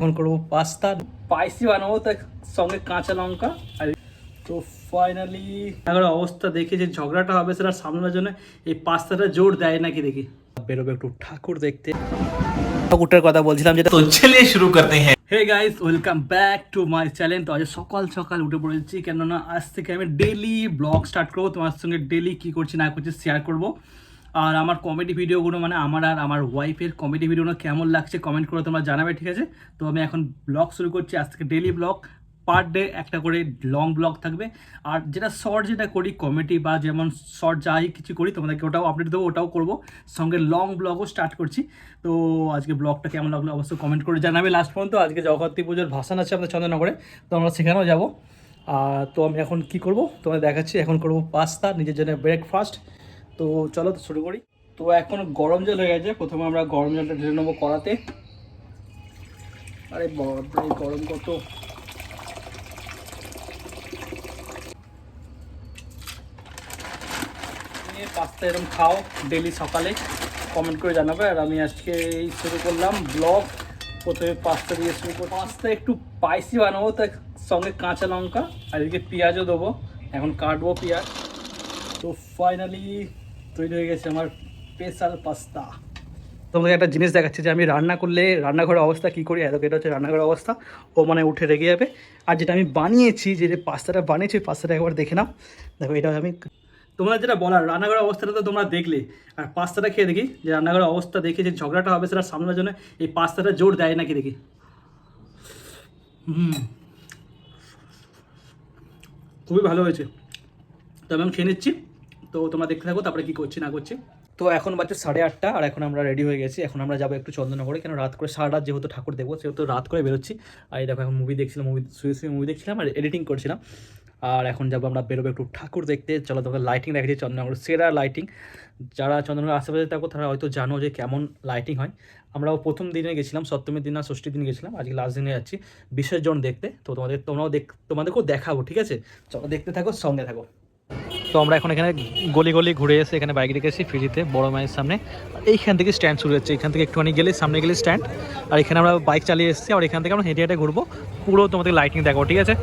এখন করব pasta. Spicy বানাবো তার সঙ্গে কাঁচা লঙ্কা আর তো ফাইনালি আমার অবস্থা দেখে যে ঝগড়াটা হবে সেটা সামলানোর জন্য এই পাস্তাটা জোর দেয় নাকি দেখি। বেরোবে একটু ঠাকুর দেখতে। ঠাকুরটার কথা বলছিলাম যেটা তো ছেলে শুরু করতে হ্যাঁ। Hey guys welcome back to my channel তো আজ সকাল সকাল উঠে পড়েছি কেননা আজ থেকে আমি ডেলি ব্লগ স্টার্ট করব। তোমার সঙ্গে ডেলি কি করছি না করছি শেয়ার করব। আর আমার কমেডি ভিডিওগুলো মানে আমার আর আমার ওয়াইফের কমেডি ভিডিওগুলো কেমন লাগছে কমেন্ট করে তোমরা জানাবে, ঠিক আছে? তো আমি এখন ব্লগ শুরু করছি, আজ থেকে ডেলি ব্লগ পার ডে একটা করে লং ব্লগ থাকবে। আর যেটা শর্ট যেটা করি কমেডি বা যেমন শর্ট যাই কিছু করি, তোমাদেরকে ওটাও আপডেট দেবো, ওটাও করব। সঙ্গে লং ব্লগও স্টার্ট করছি। তো আজকে ব্লগটা কেমন লাগল অবশ্যই কমেন্ট করে জানাবে। লাস্ট পর্যন্ত আজকে জগদ্ধাত্রী পুজোর ভাসান আছে আমাদের চন্দ্রনগরে, তো আমরা সেখানেও যাব। আর তো আমি এখন কি করব? তোমাদের দেখাচ্ছি, এখন করব পাস্তা নিজের জন্য ব্রেকফাস্ট তো চলো তো শুরু করি। তো এখন গরম জল হয়ে গেছে, প্রথমে আমরা গরম জলটা ঢেলে নেব কড়াতে। আরে বাপরে গরম কত। পাস্তা এরকম খাও ডেলি সকালে। কমেন্ট করে জানাবে। আর আমি আজকে এই শুরু করলাম ব্লগ। প্রথমে পাস্তা দিয়ে শুরু করব পাস্তা একটু স্পাইসি বানাবো তার সঙ্গে কাঁচা লঙ্কা, আর এদিকে পেঁয়াজও দেবো। এখন কাটবো পেঁয়াজ। তো ফাইনালি তৈরি হয়ে গেছে আমার স্পেশাল পাস্তা। তোমাকে একটা জিনিস দেখাচ্ছি যে আমি রান্না করলে রান্নাঘরের অবস্থা কী করি? এত এটা হচ্ছে রান্নাঘরের অবস্থা। ও মানে উঠে রেগে যাবে। আর যেটা আমি বানিয়েছি যে যে পাস্তাটা বানিয়েছি ওই পাস্তাটা একবার দেখে নাও। দেখো এটা আমি তোমরা যেটা বলার রান্নাঘরের অবস্থাটা তো তোমরা দেখলে। আর পাস্তাটা খেয়ে দেখি যে রান্নাঘরের অবস্থা দেখে যে ঝগড়াটা হবে সেটা সামলানোর জন্য এই পাস্তাটা জোর দেয় নাকি দেখি। হুম। খুবই ভালো হয়েছে। তো আমি খেয়ে নিচ্ছি। তো তোমরা দেখতে থাকো, তারপরে কী করছি না করছি। তো এখন বাজছে সাড়ে আটটা, আর এখন আমরা রেডি হয়ে গেছি। এখন আমরা যাব একটু চন্দননগরে, কেন রাত করে সারা রাত যেহেতু ঠাকুর দেখব, সেহেতু রাত করে বেরোচ্ছি। আর দেখো, এখন মুভি দেখছিলাম মুভি শুয়ে শুয়ে মুভি দেখছিলাম, আর এডিটিং করছিলাম। আর এখন যাব আমরা বেরোবো একটু ঠাকুর দেখতে। চলো তোমাকে লাইটিং দেখাচ্ছি, চন্দননগর সেরা লাইটিং যারা চন্দননগর আশেপাশে থাকো, তারা হয়তো জানো যে কেমন লাইটিং হয়। আমরাও প্রথম দিনে গেছিলাম, সপ্তমীর দিন আর ষষ্ঠীর দিন গেছিলাম, আজকে লাস্ট দিনে যাচ্ছি। বিসর্জন দেখতে, তো তোমাদের, তোমরাও দেখ, তোমাদেরকেও দেখাবো, ঠিক আছে? চলো দেখতে থাকো, সঙ্গে থাকো। তো আমরা এখন এখানে গলি গলি ঘুরে এসে এখানে বাইক রেখেছি ফ্রিজিতে বড় মায়ের সামনে। এইখান থেকে স্ট্যান্ড শুরু হচ্ছে। এখান থেকে একটুখানি গেলে সামনে গেলে স্ট্যান্ড আর এখানে আমরা বাইক চালিয়ে এসেছি আর এখান থেকে আমরা হেঁটে হেঁটে ঘুরবো। পুরো তোমাদের লাইটিং দেখো ঠিক আছে?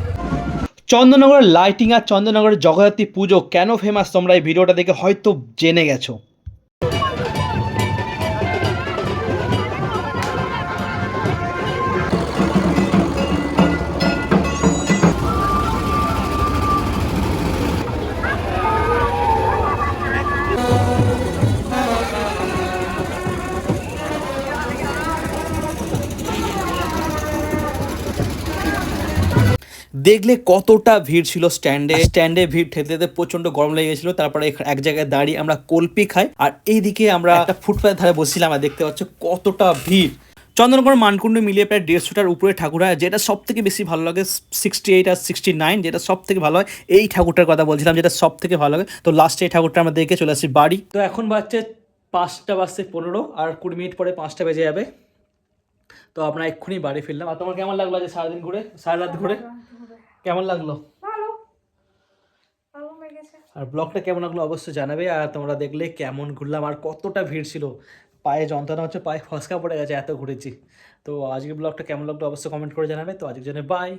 চন্দননগরের লাইটিং আর চন্দ্রনগরের জগদ্ধাত্রী পুজো কেন ফেমাস তোমরা এই ভিডিওটা দেখে হয়তো জেনে গেছো। দেখলে কতটা ভিড় ছিল স্ট্যান্ডে স্ট্যান্ডে ভিড় ঠেলতে ঠেলতে প্রচণ্ড গরম লেগে গেছিল তারপরে এক জায়গায় দাঁড়িয়ে আমরা কলপি খাই আর এইদিকে আমরা একটা ফুটপাথের ধারে বসছিলাম আর দেখতে পাচ্ছ কতটা ভিড়। চন্দননগর মানকুণ্ড মিলিয়ে প্রায় দেড়শোটার উপরে ঠাকুর হয় যেটা সব থেকে বেশি ভালো লাগে সিক্সটি এইট আর সিক্সটি নাইন যেটা সব থেকে ভালো হয় এই ঠাকুরটার কথা বলছিলাম যেটা সব থেকে ভালো লাগে। তো লাস্টে এই ঠাকুরটা আমরা দেখে চলে আসি বাড়ি। তো এখন বাজছে পাঁচটা বাজছে পনেরো আর কুড়ি মিনিট পরে পাঁচটা বেজে যাবে। তো আমরা এক্ষুনি বাড়ি ফিরলাম। আর তোমার কেমন লাগল যে সারাদিন ঘুরে? সারা রাত ঘুরে? কেমন লাগল? আর ব্লগটা কেমন লাগল অবশ্যই জানাবে আর তোমরা দেখলে কেমন ঘুরলাম আর কতটা ভিড় ছিল। পায়ে যন্ত্রণা হচ্ছে পায়ে ফসকা পড়ে গেছে এত ঘুরেছি। তো আজকে ব্লগটা কেমন লাগল অবশ্যই কমেন্ট করে জানাবে। তো আজকের জন্য বাই